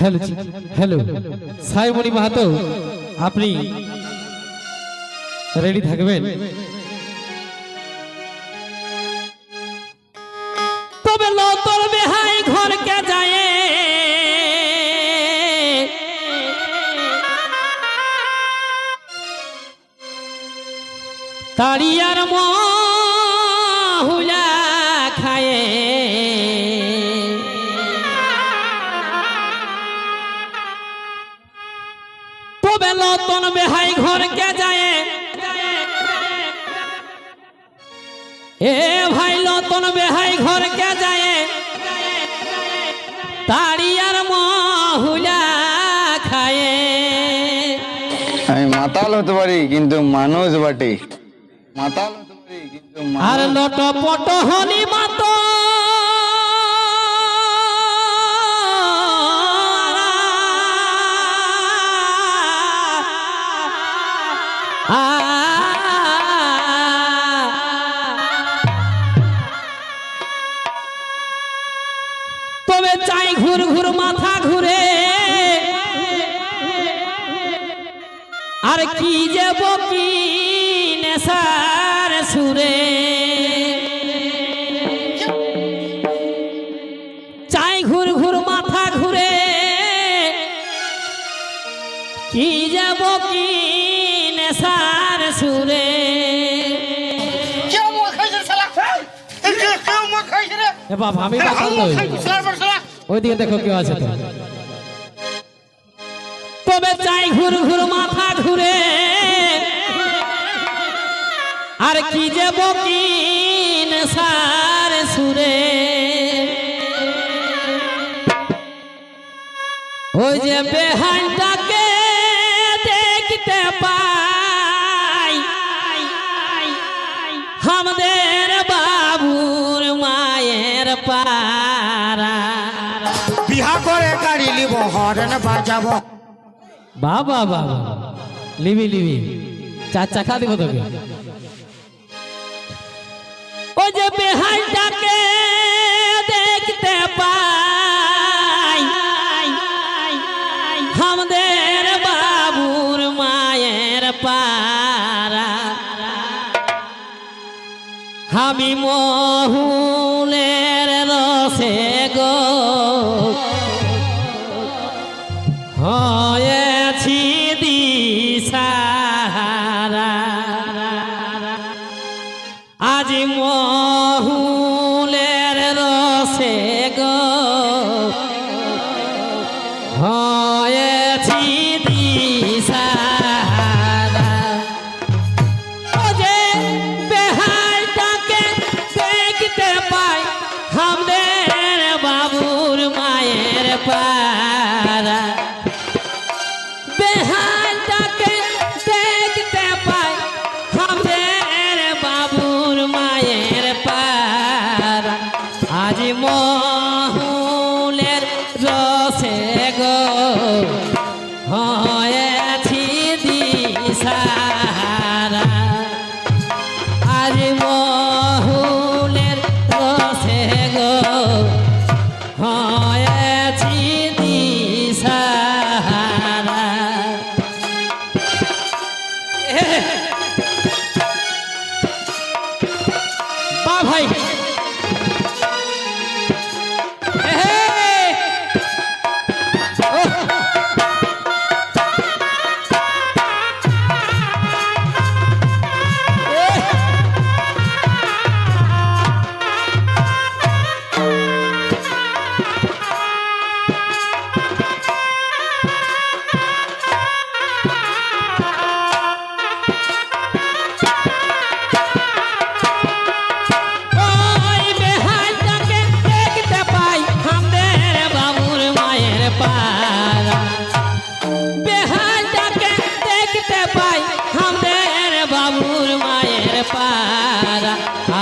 Hello hello. সাইমণি Mahato আপনি ready থাকবেন? তবে যায়। তাড়িয়ার মহুলা ঘরকে যায়? এ ভাই লতন বেহাই ঘরকে যায়? তাড়িয়ার মহুলা খায়ে। আমি মাতাল হতে পারি কিন্তু মানুষ বাটে। মাতাল হতে পারি কিন্তু আর লট পট হলি মাত চাই ঘুর ঘুর মাথা ঘুরে। আর কি যে বকি নেশার সুরে। চাই ঘুর ঘুর মাথা ঘুরে। কি যে বকি নেশার সুরে। বাবা আমি ওইদিকে দেখো কেউ আছে তবে চাই ঘুর ঘুর মাথা ঘুরে? আর কি যে বকিন সার সুরে? ওই যে বেহানটাকে দেখতে পাই। আমাদের বাবুর মায়ের পারা হরেন বাজাবো। বাবা বাবা লিবি লিবি। দিব তোকে। ও যে বেহাইটাকে দেখতে পাই। আমাদের বাবুর মায়ের পারা আমি মহুলের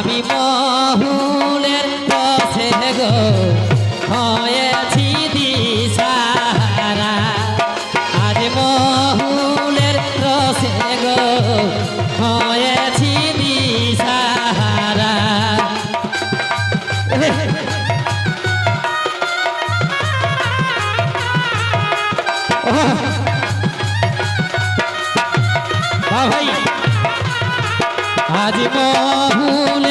আমি মহুলের পথে গো হয়েছি দিশারা আজ মহুলের রসে গো হয়েছি দিশারা ভাই। আজ মহুল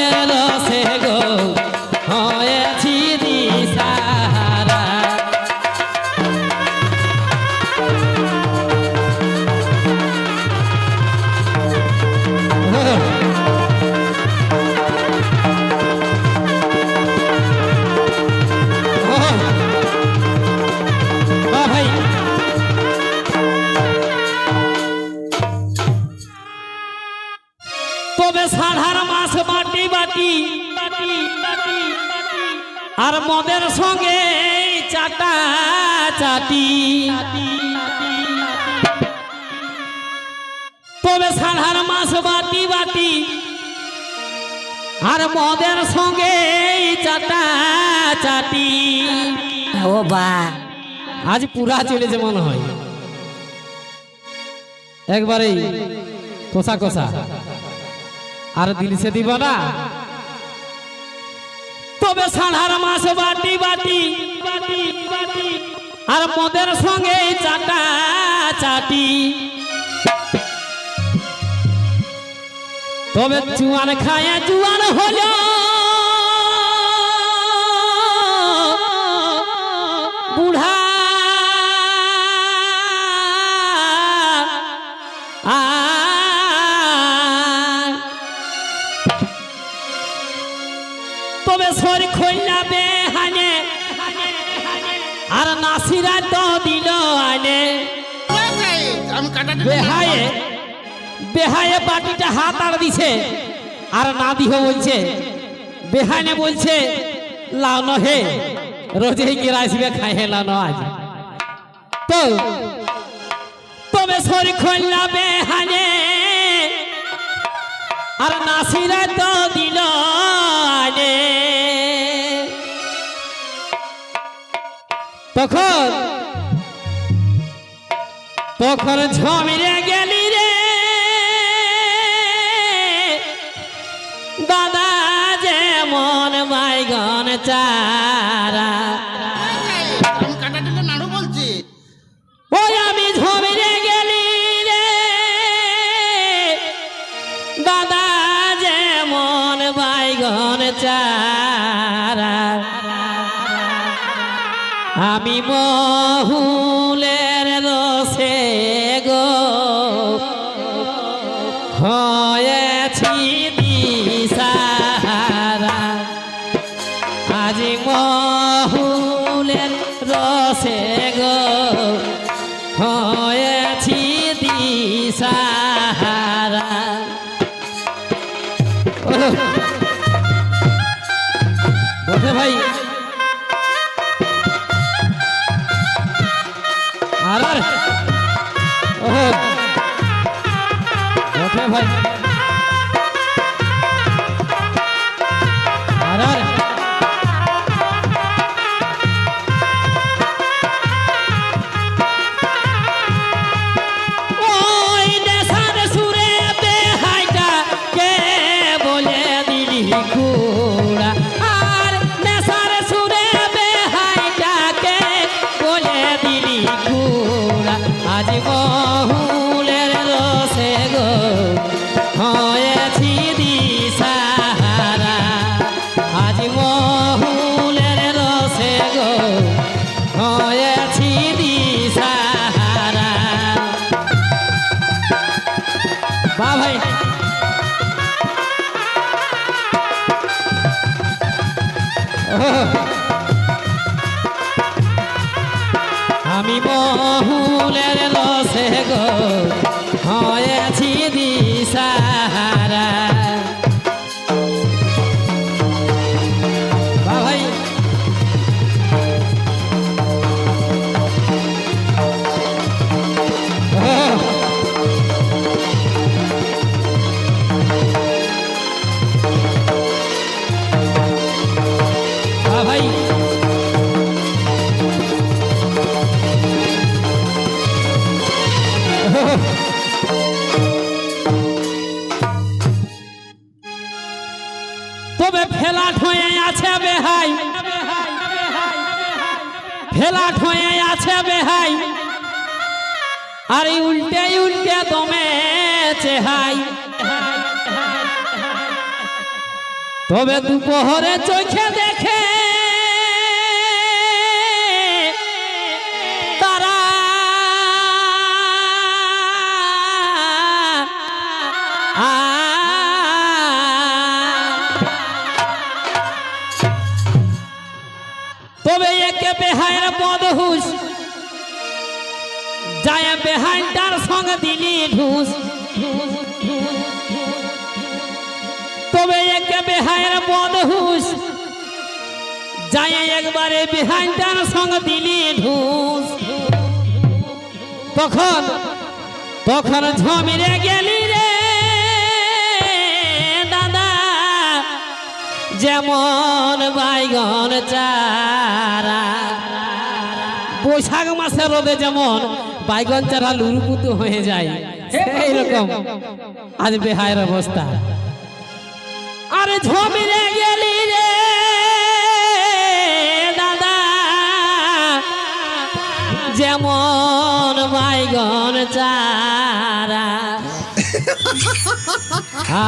আর মদের সঙ্গে চাটা চাটি। তবে সাধার মাছ বাটি বাটি আর মদের সঙ্গে চাটা চাটি। ও বা। আজ পুরা চলেছে মনে হয়। একবারেই কষা কষা। আর দিল সে দিব না। তবে সাধার মাস বাটি বাটি। আর মদের সঙ্গে চাটা চাটি। তবে চুয়ার খায় চুয়ার হলো। বেহানে, আর নাসিরা তো দিল আনে। বেহায়ে বেহায়ে বাটিটা হাত আর দিছে, আর না দিহ বলছে, বেহানে বলছে, লাও হে রোজে গিরা আসবে খাই হে লাও আজ। তো, তবে সরি খোল্লা বেহানে, আর নাসিরা তো দিল আনে। তখন তখন ঝমিরে গেলি রে। দাদা যেমন বাইগন চারা। ওই আমি রে। দাদা বাইগন চারা। আমি মহুলের রসে গো। হয়েছি Mình আমি বহুলের রসে গো তবে ফেলাট হয়ে আছে বেহাই। ফেলাট হয়ে আছে বেহাই। আর উল্টে উল্টে দমে চেহাই। তবে দুপহরে চোখে দেখে যায় বেহাইনটার সঙ্গে দিলি ঢুস। তবে একে বেহায়ের বদহুস যায় একবারে বেহাইনটার সঙ্গে দিলি ঢুস। তখন তখন ঝমিরে গেলি রে দাদা। যেমন বাইগন চারা। বৈশাখ মাসে রোদে যেমন বাইগন চারা লুরুপুতু হয়ে যায়। সেই রকম আজ বেহায়ের অবস্থা। আরে ঝমিরে গেলি রে দাদা। যেমন বাইগন চারা।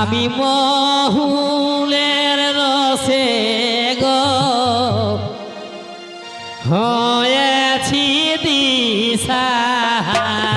আমি মহুলের রসে গো। হয়েছি দিশাহারা আজ